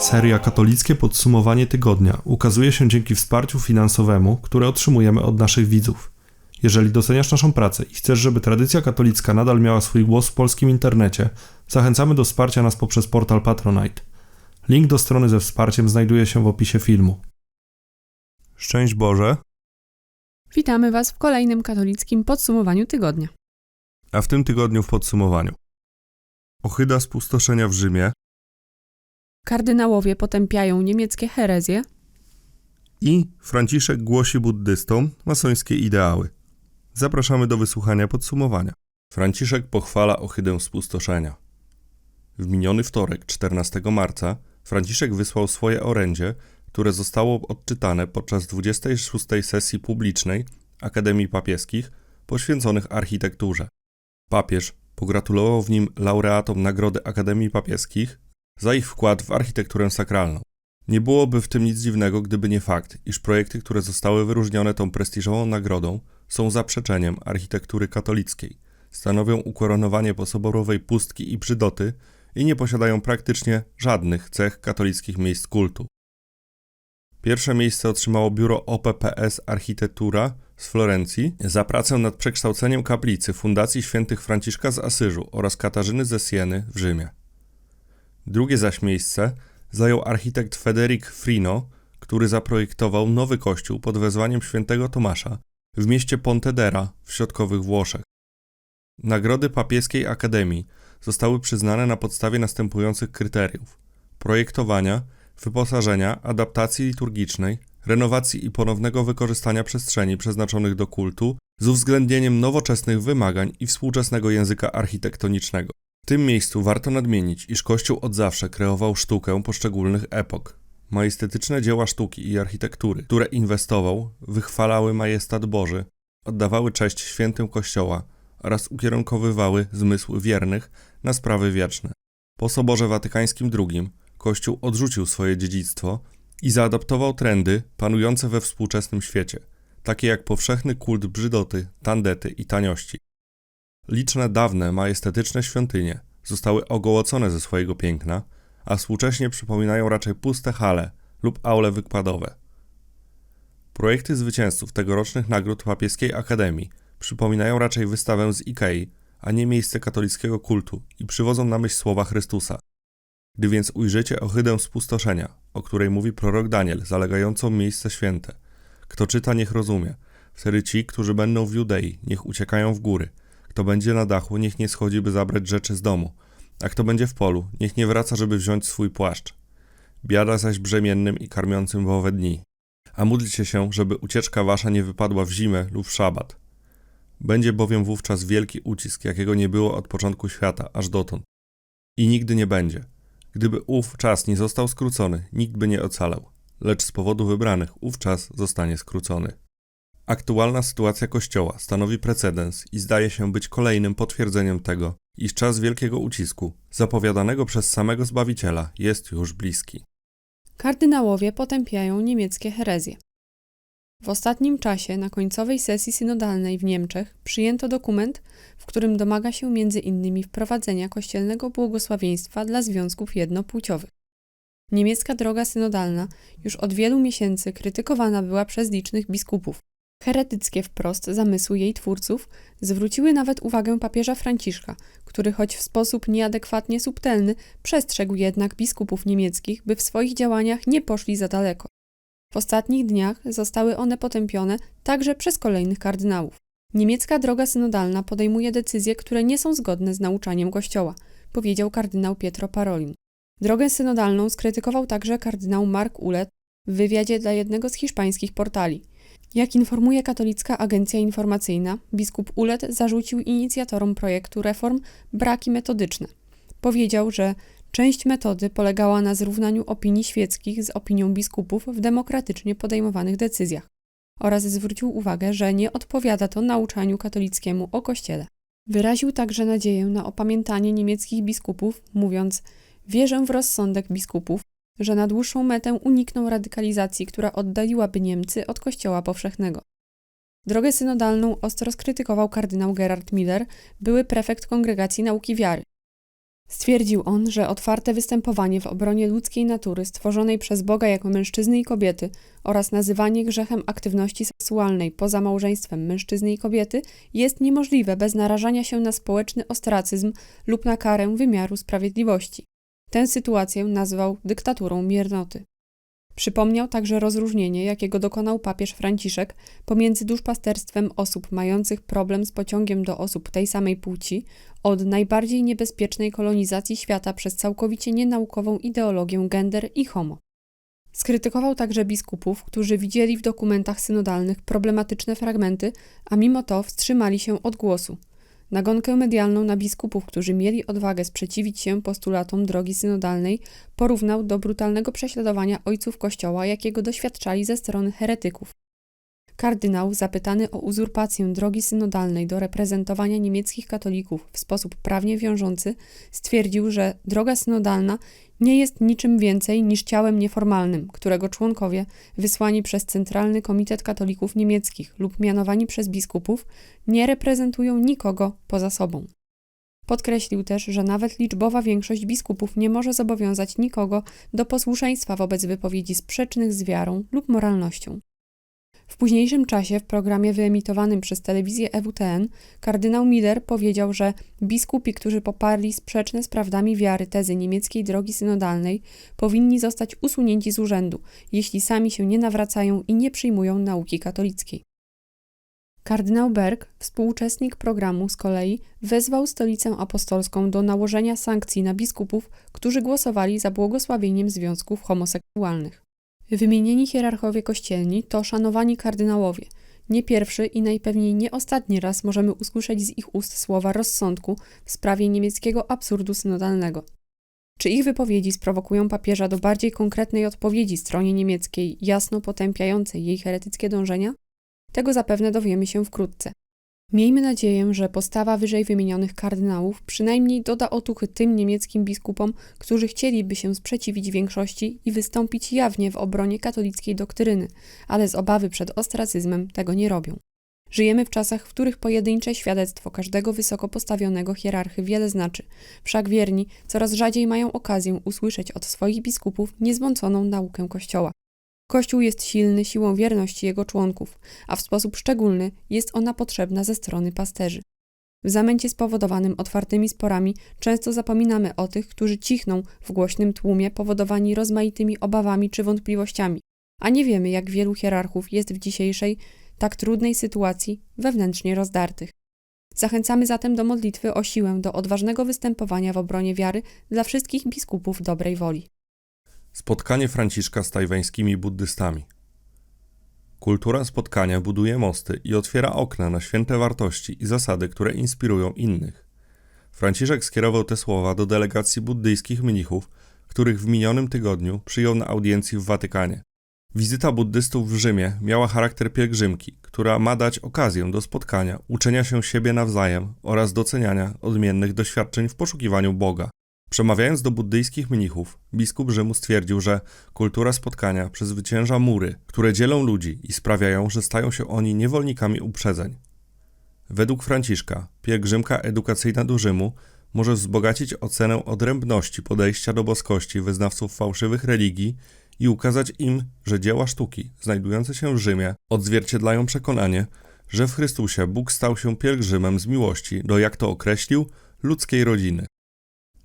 Seria Katolickie Podsumowanie Tygodnia ukazuje się dzięki wsparciu finansowemu, które otrzymujemy od naszych widzów. Jeżeli doceniasz naszą pracę i chcesz, żeby tradycja katolicka nadal miała swój głos w polskim internecie, zachęcamy do wsparcia nas poprzez portal Patronite. Link do strony ze wsparciem znajduje się w opisie filmu. Szczęść Boże, Witamy Was w kolejnym katolickim podsumowaniu tygodnia. a w tym tygodniu w podsumowaniu. Ochyda spustoszenia w Rzymie Kardynałowie potępiają niemieckie herezje, i Franciszek głosi buddystom masońskie ideały. Zapraszamy do wysłuchania podsumowania. Franciszek pochwala ohydę spustoszenia. W miniony wtorek, 14 marca, Franciszek wysłał swoje orędzie, które zostało odczytane podczas 26. sesji publicznej Akademii Papieskich poświęconych architekturze. Papież pogratulował w nim laureatom Nagrody Akademii Papieskich za ich wkład w architekturę sakralną. Nie byłoby w tym nic dziwnego, gdyby nie fakt, iż projekty, które zostały wyróżnione tą prestiżową nagrodą, są zaprzeczeniem architektury katolickiej, stanowią ukoronowanie posoborowej pustki i brzydoty i nie posiadają praktycznie żadnych cech katolickich miejsc kultu. Pierwsze miejsce otrzymało biuro OPPS Architektura z Florencji za pracę nad przekształceniem kaplicy Fundacji Świętych Franciszka z Asyżu oraz Katarzyny ze Sieny w Rzymie. Drugie zaś miejsce zajął architekt Federic Frino, który zaprojektował nowy kościół pod wezwaniem świętego Tomasza w mieście Pontedera w środkowych Włoszech. Nagrody papieskiej akademii zostały przyznane na podstawie następujących kryteriów: projektowania, wyposażenia, adaptacji liturgicznej, renowacji i ponownego wykorzystania przestrzeni przeznaczonych do kultu z uwzględnieniem nowoczesnych wymagań i współczesnego języka architektonicznego. W tym miejscu warto nadmienić, iż Kościół od zawsze kreował sztukę poszczególnych epok. Majestetyczne dzieła sztuki i architektury, które inwestował, wychwalały majestat Boży, oddawały cześć świętym Kościoła oraz ukierunkowywały zmysły wiernych na sprawy wieczne. Po Soborze Watykańskim II Kościół odrzucił swoje dziedzictwo i zaadaptował trendy panujące we współczesnym świecie, takie jak powszechny kult brzydoty, tandety i taniości. Liczne dawne, majestetyczne świątynie zostały ogołocone ze swojego piękna, a współcześnie przypominają raczej puste hale lub aule wykładowe. Projekty zwycięzców tegorocznych nagród Papieskiej Akademii przypominają raczej wystawę z Ikei, a nie miejsce katolickiego kultu i przywodzą na myśl słowa Chrystusa. Gdy więc ujrzycie ohydę spustoszenia, o której mówi prorok Daniel, zalegającą miejsce święte, kto czyta, niech rozumie. Wtedy ci, którzy będą w Judei, niech uciekają w góry. Kto będzie na dachu, niech nie schodzi, by zabrać rzeczy z domu. A kto będzie w polu, niech nie wraca, żeby wziąć swój płaszcz. Biada zaś brzemiennym i karmiącym w owe dni. A módlcie się, żeby ucieczka wasza nie wypadła w zimę lub w szabat. Będzie bowiem wówczas wielki ucisk, jakiego nie było od początku świata, aż dotąd. I nigdy nie będzie. Gdyby ów czas nie został skrócony, nikt by nie ocalał, lecz z powodu wybranych ów czas zostanie skrócony. Aktualna sytuacja Kościoła stanowi precedens i zdaje się być kolejnym potwierdzeniem tego, iż czas wielkiego ucisku, zapowiadanego przez samego Zbawiciela, jest już bliski. kardynałowie potępiają niemieckie herezje. W ostatnim czasie na końcowej sesji synodalnej w Niemczech przyjęto dokument, w którym domaga się innymi wprowadzenia kościelnego błogosławieństwa dla związków jednopłciowych. Niemiecka droga synodalna już od wielu miesięcy krytykowana była przez licznych biskupów. Heretyckie wprost zamysły jej twórców zwróciły nawet uwagę papieża Franciszka, który choć w sposób nieadekwatnie subtelny przestrzegł jednak biskupów niemieckich, by w swoich działaniach nie poszli za daleko. W ostatnich dniach zostały one potępione także przez kolejnych kardynałów. Niemiecka droga synodalna podejmuje decyzje, które nie są zgodne z nauczaniem Kościoła, powiedział kardynał Pietro Parolin. Drogę synodalną skrytykował także kardynał Mark Ulet w wywiadzie dla jednego z hiszpańskich portali. Jak informuje katolicka agencja informacyjna, biskup Ulet zarzucił inicjatorom projektu reform braki metodyczne. Powiedział, że część metody polegała na zrównaniu opinii świeckich z opinią biskupów w demokratycznie podejmowanych decyzjach oraz zwrócił uwagę, że nie odpowiada to nauczaniu katolickiemu o Kościele. Wyraził także nadzieję na opamiętanie niemieckich biskupów, mówiąc: Wierzę w rozsądek biskupów, że na dłuższą metę unikną radykalizacji, która oddaliłaby Niemcy od Kościoła powszechnego. Drogę synodalną ostro skrytykował kardynał Gerhard Miller, były prefekt Kongregacji Nauki Wiary. Stwierdził on, że otwarte występowanie w obronie ludzkiej natury stworzonej przez Boga jako mężczyzny i kobiety oraz nazywanie grzechem aktywności seksualnej poza małżeństwem mężczyzny i kobiety jest niemożliwe bez narażania się na społeczny ostracyzm lub na karę wymiaru sprawiedliwości. Tę sytuację nazwał dyktaturą miernoty. Przypomniał także rozróżnienie, jakiego dokonał papież Franciszek pomiędzy duszpasterstwem osób mających problem z pociągiem do osób tej samej płci od najbardziej niebezpiecznej kolonizacji świata przez całkowicie nienaukową ideologię gender i homo. Skrytykował także biskupów, którzy widzieli w dokumentach synodalnych problematyczne fragmenty, a mimo to wstrzymali się od głosu. Nagonkę medialną na biskupów, którzy mieli odwagę sprzeciwić się postulatom drogi synodalnej, porównał do brutalnego prześladowania ojców Kościoła, jakiego doświadczali ze strony heretyków. Kardynał, zapytany o uzurpację drogi synodalnej do reprezentowania niemieckich katolików w sposób prawnie wiążący, stwierdził, że droga synodalna nie jest niczym więcej niż ciałem nieformalnym, którego członkowie, wysłani przez Centralny Komitet Katolików Niemieckich lub mianowani przez biskupów, nie reprezentują nikogo poza sobą. Podkreślił też, że nawet liczbowa większość biskupów nie może zobowiązać nikogo do posłuszeństwa wobec wypowiedzi sprzecznych z wiarą lub moralnością. W późniejszym czasie w programie wyemitowanym przez telewizję EWTN kardynał Miller powiedział, że biskupi, którzy poparli sprzeczne z prawdami wiary tezy niemieckiej drogi synodalnej, powinni zostać usunięci z urzędu, jeśli sami się nie nawracają i nie przyjmują nauki katolickiej. Kardynał Berg, współuczestnik programu z kolei, wezwał stolicę apostolską do nałożenia sankcji na biskupów, którzy głosowali za błogosławieniem związków homoseksualnych. Wymienieni hierarchowie kościelni to szanowani kardynałowie. Nie pierwszy i najpewniej nie ostatni raz możemy usłyszeć z ich ust słowa rozsądku w sprawie niemieckiego absurdu synodalnego. Czy ich wypowiedzi sprowokują papieża do bardziej konkretnej odpowiedzi stronie niemieckiej, jasno potępiającej jej heretyckie dążenia? Tego zapewne dowiemy się wkrótce. Miejmy nadzieję, że postawa wyżej wymienionych kardynałów przynajmniej doda otuchy tym niemieckim biskupom, którzy chcieliby się sprzeciwić większości i wystąpić jawnie w obronie katolickiej doktryny, ale z obawy przed ostracyzmem tego nie robią. Żyjemy w czasach, w których pojedyncze świadectwo każdego wysoko postawionego hierarchy wiele znaczy, wszak wierni coraz rzadziej mają okazję usłyszeć od swoich biskupów niezmąconą naukę Kościoła. Kościół jest silny siłą wierności jego członków, a w sposób szczególny jest ona potrzebna ze strony pasterzy. W zamęcie spowodowanym otwartymi sporami często zapominamy o tych, którzy cichną w głośnym tłumie powodowani rozmaitymi obawami czy wątpliwościami, a nie wiemy, jak wielu hierarchów jest w dzisiejszej, tak trudnej sytuacji wewnętrznie rozdartych. Zachęcamy zatem do modlitwy o siłę do odważnego występowania w obronie wiary dla wszystkich biskupów dobrej woli. Spotkanie Franciszka z tajwańskimi buddystami. Kultura spotkania buduje mosty i otwiera okna na święte wartości i zasady, które inspirują innych. Franciszek skierował te słowa do delegacji buddyjskich mnichów, których w minionym tygodniu przyjął na audiencji w Watykanie. Wizyta buddystów w Rzymie miała charakter pielgrzymki, która ma dać okazję do spotkania, uczenia się siebie nawzajem oraz doceniania odmiennych doświadczeń w poszukiwaniu Boga. Przemawiając do buddyjskich mnichów, biskup Rzymu stwierdził, że kultura spotkania przezwycięża mury, które dzielą ludzi i sprawiają, że stają się oni niewolnikami uprzedzeń. Według Franciszka, pielgrzymka edukacyjna do Rzymu może wzbogacić ocenę odrębności podejścia do boskości wyznawców fałszywych religii i ukazać im, że dzieła sztuki znajdujące się w Rzymie odzwierciedlają przekonanie, że w Chrystusie Bóg stał się pielgrzymem z miłości do, jak to określił, ludzkiej rodziny.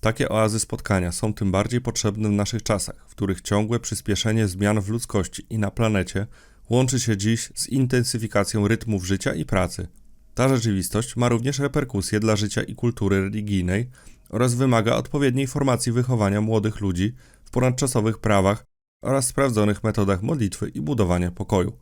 Takie oazy spotkania są tym bardziej potrzebne w naszych czasach, w których ciągłe przyspieszenie zmian w ludzkości i na planecie łączy się dziś z intensyfikacją rytmów życia i pracy. Ta rzeczywistość ma również reperkusje dla życia i kultury religijnej oraz wymaga odpowiedniej formacji wychowania młodych ludzi w ponadczasowych prawach oraz sprawdzonych metodach modlitwy i budowania pokoju.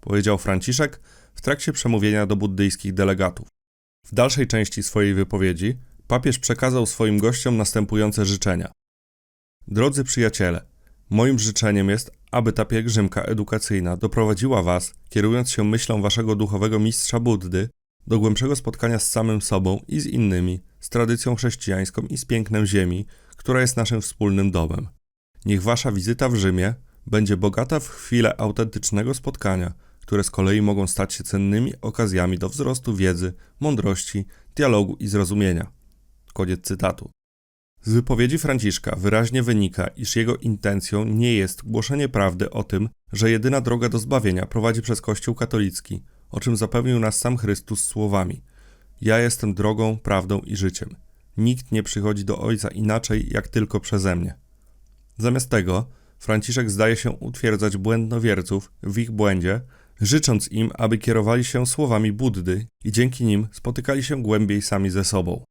Powiedział Franciszek w trakcie przemówienia do buddyjskich delegatów. W dalszej części swojej wypowiedzi papież przekazał swoim gościom następujące życzenia. Drodzy przyjaciele, moim życzeniem jest, aby ta pielgrzymka edukacyjna doprowadziła Was, kierując się myślą Waszego duchowego mistrza Buddy, do głębszego spotkania z samym sobą i z innymi, z tradycją chrześcijańską i z pięknem ziemi, która jest naszym wspólnym domem. Niech Wasza wizyta w Rzymie będzie bogata w chwile autentycznego spotkania, które z kolei mogą stać się cennymi okazjami do wzrostu wiedzy, mądrości, dialogu i zrozumienia. Koniec cytatu. Z wypowiedzi Franciszka wyraźnie wynika, iż jego intencją nie jest głoszenie prawdy o tym, że jedyna droga do zbawienia prowadzi przez Kościół katolicki, o czym zapewnił nas sam Chrystus słowami: Ja jestem drogą, prawdą i życiem. Nikt nie przychodzi do Ojca inaczej, jak tylko przeze mnie. Zamiast tego, Franciszek zdaje się utwierdzać błędnowierców w ich błędzie, życząc im, aby kierowali się słowami Buddy i dzięki nim spotykali się głębiej sami ze sobą.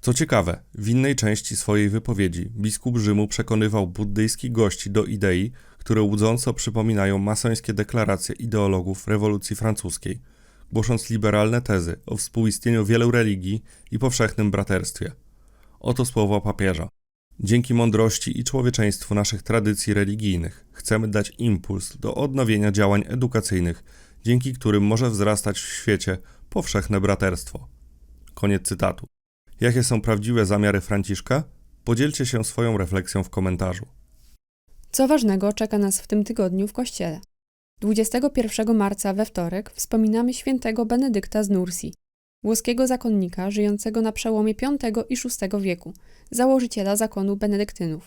Co ciekawe, w innej części swojej wypowiedzi biskup Rzymu przekonywał buddyjskich gości do idei, które łudząco przypominają masońskie deklaracje ideologów rewolucji francuskiej, głosząc liberalne tezy o współistnieniu wielu religii i powszechnym braterstwie. Oto słowa papieża. Dzięki mądrości i człowieczeństwu naszych tradycji religijnych chcemy dać impuls do odnowienia działań edukacyjnych, dzięki którym może wzrastać w świecie powszechne braterstwo. Koniec cytatu. Jakie są prawdziwe zamiary Franciszka? Podzielcie się swoją refleksją w komentarzu. Co ważnego czeka nas w tym tygodniu w kościele? 21 marca we wtorek wspominamy świętego Benedykta z Nursi, włoskiego zakonnika żyjącego na przełomie V i VI wieku, założyciela zakonu benedyktynów.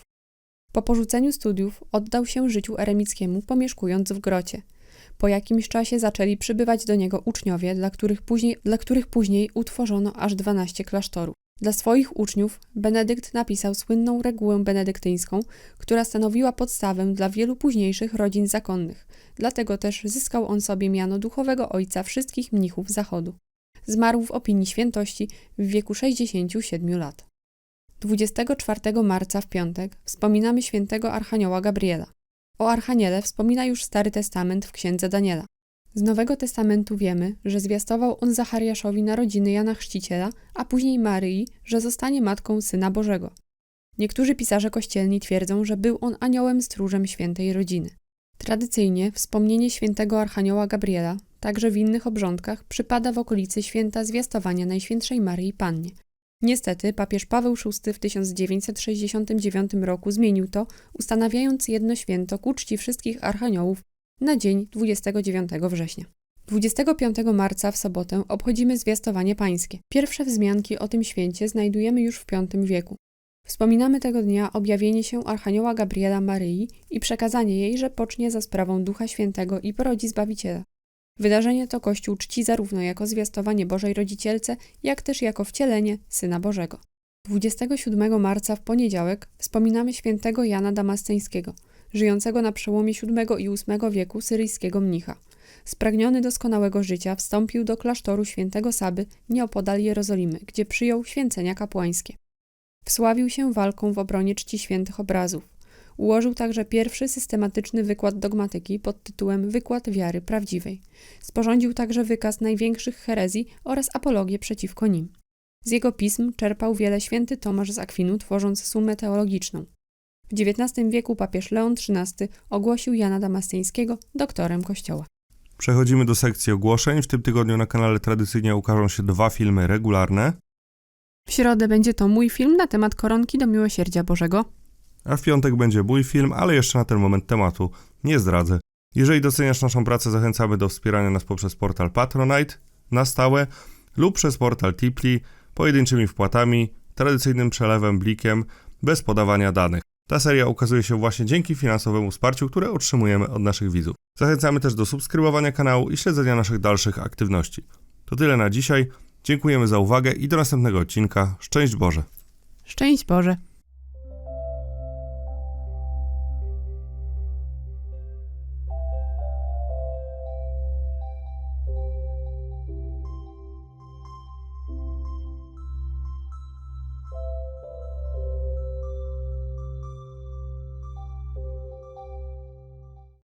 Po porzuceniu studiów oddał się życiu eremickiemu, pomieszkując w grocie. Po jakimś czasie zaczęli przybywać do niego uczniowie, dla których później, dla których później utworzono aż 12 klasztorów. Dla swoich uczniów Benedykt napisał słynną regułę benedyktyńską, która stanowiła podstawę dla wielu późniejszych rodzin zakonnych. Dlatego też zyskał on sobie miano duchowego ojca wszystkich mnichów Zachodu. Zmarł w opinii świętości w wieku 67 lat. 24 marca w piątek wspominamy świętego Archanioła Gabriela. O Archaniele wspomina już Stary Testament w księdze Daniela. Z Nowego Testamentu wiemy, że zwiastował on Zachariaszowi narodziny Jana Chrzciciela, a później Maryi, że zostanie matką Syna Bożego. Niektórzy pisarze kościelni twierdzą, że był on aniołem stróżem świętej rodziny. Tradycyjnie wspomnienie świętego Archanioła Gabriela, także w innych obrządkach, przypada w okolicy święta zwiastowania Najświętszej Maryi Pannie. Niestety papież Paweł VI w 1969 roku zmienił to, ustanawiając jedno święto ku czci wszystkich archaniołów na dzień 29 września. 25 marca w sobotę obchodzimy zwiastowanie pańskie. Pierwsze wzmianki o tym święcie znajdujemy już w V wieku. Wspominamy tego dnia objawienie się Archanioła Gabriela Maryi i przekazanie jej, że pocznie za sprawą Ducha Świętego i porodzi Zbawiciela. Wydarzenie to Kościół czci zarówno jako zwiastowanie Bożej Rodzicielce, jak też jako wcielenie Syna Bożego. 27 marca w poniedziałek wspominamy świętego Jana Damasceńskiego, żyjącego na przełomie VII i VIII wieku syryjskiego mnicha. Spragniony doskonałego życia wstąpił do klasztoru świętego Saby nieopodal Jerozolimy, gdzie przyjął święcenia kapłańskie. Wsławił się walką w obronie czci świętych obrazów. Ułożył także pierwszy systematyczny wykład dogmatyki pod tytułem Wykład wiary prawdziwej. Sporządził także wykaz największych herezji oraz apologię przeciwko nim. Z jego pism czerpał wiele święty Tomasz z Akwinu, tworząc sumę teologiczną. W XIX wieku papież Leon XIII ogłosił Jana Damasceńskiego doktorem Kościoła. Przechodzimy do sekcji ogłoszeń. W tym tygodniu na kanale tradycyjnie ukażą się dwa filmy regularne, W środę będzie to mój film na temat koronki do miłosierdzia Bożego. a w piątek będzie mój film, ale jeszcze na ten moment tematu nie zdradzę. Jeżeli doceniasz naszą pracę, zachęcamy do wspierania nas poprzez portal Patronite na stałe lub przez portal Tipli pojedynczymi wpłatami, tradycyjnym przelewem blikiem, bez podawania danych. Ta seria ukazuje się właśnie dzięki finansowemu wsparciu, które otrzymujemy od naszych widzów. Zachęcamy też do subskrybowania kanału i śledzenia naszych dalszych aktywności. To tyle na dzisiaj. Dziękujemy za uwagę i do następnego odcinka. Szczęść Boże! Szczęść Boże!